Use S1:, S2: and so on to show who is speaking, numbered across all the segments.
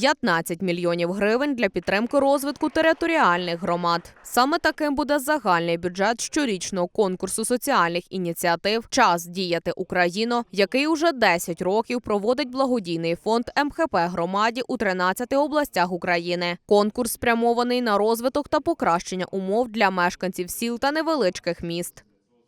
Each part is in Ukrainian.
S1: 15 мільйонів гривень для підтримки розвитку територіальних громад. Саме таким буде загальний бюджет щорічного конкурсу соціальних ініціатив Час діяти Україно, який уже 10 років проводить благодійний фонд МХП громаді у 13 областях України. Конкурс спрямований на розвиток та покращення умов для мешканців сіл та невеличких міст.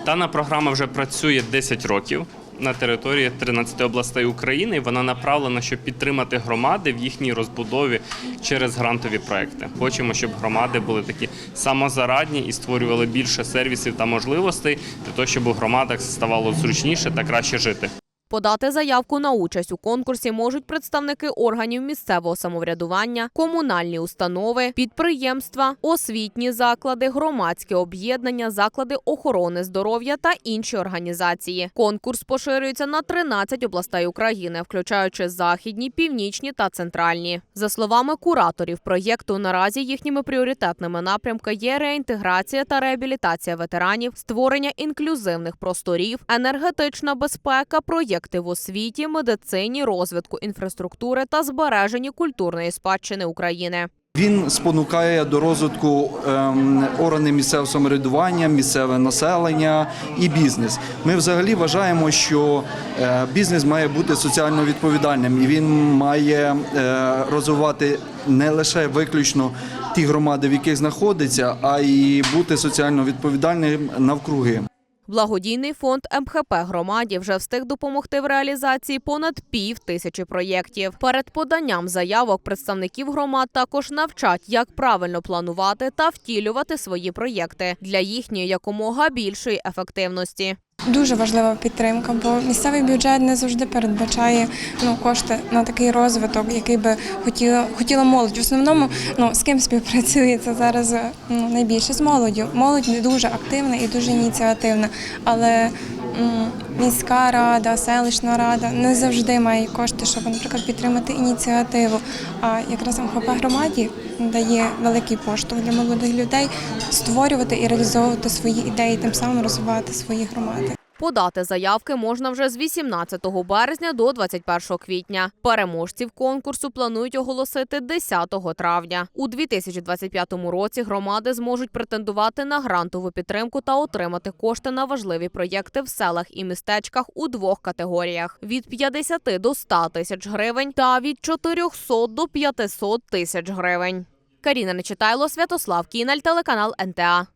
S2: Дана програма вже працює 10 років на території 13 областей України. Вона направлена, щоб підтримати громади в їхній розбудові через грантові проекти. Хочемо, щоб громади були такі самозарадні і створювали більше сервісів та можливостей для того, щоб у громадах ставало зручніше та краще жити.
S1: Подати заявку на участь у конкурсі можуть представники органів місцевого самоврядування, комунальні установи, підприємства, освітні заклади, громадські об'єднання, заклади охорони здоров'я та інші організації. Конкурс поширюється на 13 областей України, включаючи західні, північні та центральні. За словами кураторів проєкту, наразі їхніми пріоритетними напрямками є реінтеграція та реабілітація ветеранів, створення інклюзивних просторів, енергетична безпека, проєкти в освіті, медицині, розвитку інфраструктури та збереженні культурної спадщини України.
S3: Він спонукає до розвитку ем, органів місцевого самоврядування, місцеве населення і бізнес. Ми взагалі вважаємо, що е, бізнес має бути соціально відповідальним і він має е, розвивати не лише виключно ті громади, в яких знаходиться, а й бути соціально відповідальним навкруги.
S1: Благодійний фонд МХП громаді вже встиг допомогти в реалізації понад пів тисячі проєктів. Перед поданням заявок представників громад також навчать, як правильно планувати та втілювати свої проєкти для їхньої якомога більшої ефективності.
S4: Дуже важлива підтримка, бо місцевий бюджет не завжди передбачає ну, кошти на такий розвиток, який би хотіла хотіла молодь. В основному ну з ким співпрацюється зараз ну, найбільше з молоддю. Молодь дуже активна і дуже ініціативна, але міська рада, селищна рада не завжди має кошти, щоб, наприклад, підтримати ініціативу. А якраз МХП громаді дає великий поштовх для молодих людей створювати і реалізовувати свої ідеї, тим самим розвивати свої громади.
S1: Подати заявки можна вже з 18 березня до 21 квітня. Переможців конкурсу планують оголосити 10 травня. У 2025 році громади зможуть претендувати на грантову підтримку та отримати кошти на важливі проєкти в селах і містечках у двох категоріях: від 50 до 100 тисяч гривень та від 400 до 500 тисяч гривень. Каріна Нечитайло, Святослав Кіналь, телеканал НТА.